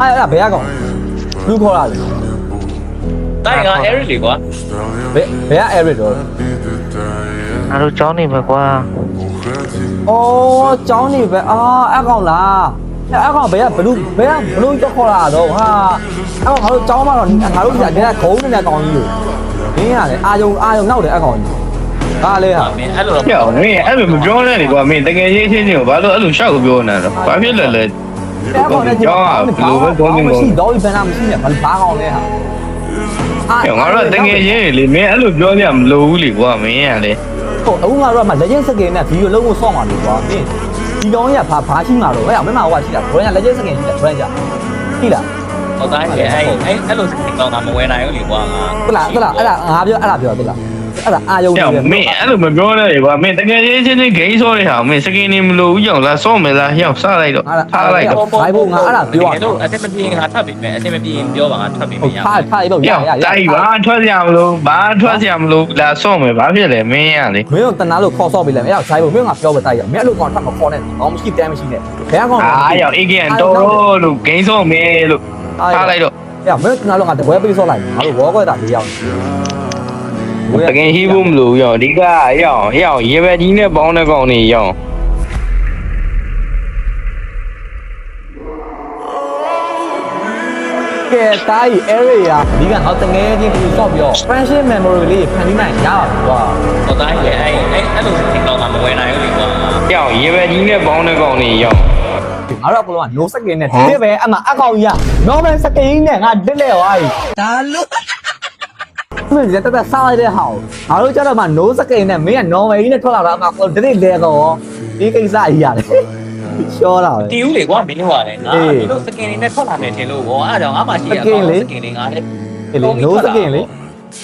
အဲ့အဲ့ဘယ်ကောင်လူခေါ်လာလေတိုင်းက Eric လေကွာဘယ်ဘယ်က Eric တော့အားတို့ကြောင်းနေပဲကွာအော်ចောင်းနေပဲအာအဲ့ကောင်လားအဲ့အဲ့ကောင်ဘယ်ကဘလူးဘယ်ကဘလူးတော့ခေါ်လာတော့ဟာအဲ့ကောင်ငါတို့ចောင်းမှာတော့ငါတို့ကတည်းကခုံးနေတဲ့ကောင်ကြီးလို့မင်းရတယ်အာယုံအာယုံနောက်တယ်အဲ့ကောင်ကြီးဟာလေဟာမင်းအဲ့လိုတော့ပြောင်းမင်းအဲ့လိုမပြောနဲ့လေကွာမင်းတကယ်ချင်းချင်းချင်းကိုဘာလို့အဲ့လိုရှောက်ကိုပြောနေတာလဲဘာဖြစ်လဲလဲ အဲ့ကောင်နဲ့ကြောင်းမရှိတော့ဘယ်နာမရှိနဲ့ဘာဘာကောင်လဲဟာပြောင်းငါတို့တကယ်ချင်းလေမင်းအဲ့လိုပြောကြမလို့ဘူးလေကွာမင်းရလေဟုတ်အခုငါတို့ကမှ legend skin နဲ့ဗီဒီယိုလုံးကိုဆော့မှာလို့ကွာမင်းဒီကောင်ကြီးကဘာဘာရှိမှာတော့ဟဲ့မင်းမဟိုကရှိတာ brand က legend skin ရှိတာ brand ကြရှိလားဟောတိုင်းလေအဲ့အဲ့အဲ့လိုစင်ကောင်းတာမဝယ်နိုင်ဘူးလေကွာငါဟုတ်လားဟုတ်လားအဲ့ဒါငါပြောအဲ့ဒါပြောဟုတ်လား အဲ့ဒါအာယုံပြောင်းမင်းအဲ့လိုမပြောနဲ့လေကွာမင်းတကယ်ချင်းချင်းချင်းဂိမ်းဆောတဲ့ဟာမင်းစကင်းနေမလို့ဘူးကြောင့်လားဆော့မယ်လားဟျောက်စားလိုက်တော့ထားလိုက်တော့ဘိုင်ဘုံငါအဲ့ဒါပြောရတော့အတက်မပြေငါထပ်ပြီမယ်အတက်မပြေပြောပါငါထပ်ပြီမဟုတ်ရထားထားတော့ရပြောင်းရရတိုက်ဘာထွက်ကြမလို့ဘာထွက်ကြမလို့လာဆော့မယ်ဘာဖြစ်လဲမင်းရလေမင်းတို့တနာလို့ခေါ်ဆော့ပေးလိုက်အဲ့ဒါဇိုင်းဘုံမင်းကပြောပဲတိုက်ရမင်းအဲ့လိုကောင်ထပ်မခေါ်နဲ့တော့မရှိတမ်းမရှိနဲ့ဘယ်ကောင်အားရောက်အေးကန်တော်တော်လို့ဂိမ်းဆော့မယ်လို့ထားလိုက်တော့အဲ့မင်းတနာလို့ငါတပွဲပေးဆော့လိုက်ငါတို့ဘောကွက်တာလေးရောက် တကယ်ရှိဖို့မလို့ရောအဓိကရောရောရေပဲကြီးနဲ့ပေါင်းတဲ့ကောင်နေရောကဲတားကြီး area ဒီကငါတငယ်ချင်းပြီးဆော့ပြော friendship memory လေးဖန်တီးနိုင်ရပါကွာဟောတိုင်းလေအဲ့အဲ့အဲ့လိုစင်ကောင်းတာမဝယ်နိုင်ဘူးလေကွာရောရေပဲကြီးနဲ့ပေါင်းတဲ့ကောင်နေရောငါတို့ကလုံးက no second နဲ့ဒီပဲအမအကောင်ကြီးက normal second နဲ့ငါဒစ်လဲသွားပြီဒါလို့ မင်းတက်တက်စားလိုက်တဲ့ဟာငါတို့ကြတော့မှ no second နဲ့မင်းက normal ကြီးနဲ့ထွက်လာတာအမကိုဒစ်လဲတော့ဒီကိစ္စကြီးရတယ်ရှောတာပဲတီးဦးလေကွာမင်းဟောတယ်ငါဒီလိုစကင်နေနဲ့ထွက်လာမယ်ထင်လို့ဘောအဲ့ဒါကြောင့်ငါမှရှိရကောင်စကင်နေငါလေအေးလေ no second လေ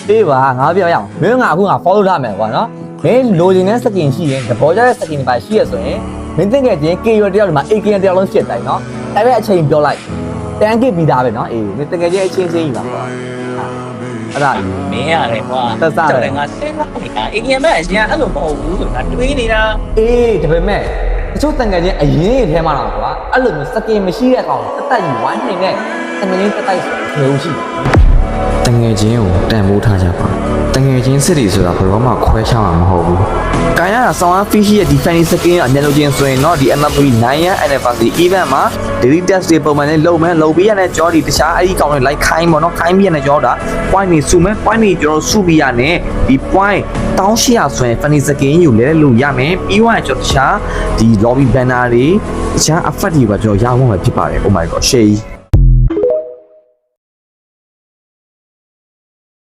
အေးပါငါပြောရအောင်မင်းကအခုငါ follow ထားမယ်ကွာနော်မင်းလိုချင်တဲ့ second ရှိရင်သဘောကျတဲ့ second ပါရှိရဆိုရင်မင်းသိငယ်ချင်း K ရတယောက်ဒီမှာ AK တယောက်လုံးရှစ်တိုင်းနော်ဒါပေမဲ့အချိန်ပြောလိုက်တန်းကပြီးသားပဲနော်အေးမင်းတကယ်ချင်းအချင်းချင်းကြီးပါကွာ အဲ့ဒါမင်းရတယ်ကွာတယ်ငါစင်လာနေတာအင်ဂျင်မဲ့အရင်အဲ့လိုမဟုတ်ဘူးဆိုငါတွေးနေတာအေးဒါပေမဲ့တချို့တန်ငယ်ချင်းအရင်ကြီးထဲမှာတော့ကွာအဲ့လိုမျိုးစကင်မရှိတဲ့ကောင်တက်တက်ကြီးဝိုင်းနေတဲ့တန်ငယ်ချင်းတက်တိုက်ဆိုဘယ်လိုရှိ တငယ်ချင်းကိုတန်ဖိုးထားကြပါတငယ်ချင်းစစ်တွေဆိုတာဘယ်တော့မှခွဲခြားမှာမဟုတ်ဘူး။ကာယကဆောင်းအားဖီရှိရဲ့ဒီ fanny skin အမျက်လုံးချင်းဆိုရင်တော့ဒီ MFP 9 year anniversary event မှာ daily test တွေပုံမှန်နဲ့လုပ်မယ်လုပ်ပြီးရတဲ့ကြောဒီတခြားအဲ့ဒီကောင်တွေ like ခိုင်းပေါ့နော်ခိုင်းပြီးရတဲ့ကြောတာ point တွေစုမယ် point တွေကျွန်တော်စုပြီးရတဲ့ဒီ point 1800ဆိုရင် fanny skin ယူလဲလို့ရမယ်ပြီးသွားရင်ကျွန်တော်တခြားဒီ lobby banner တွေတခြား effect တွေပါကျွန်တော်ရအောင်မှာဖြစ်ပါတယ် oh my god share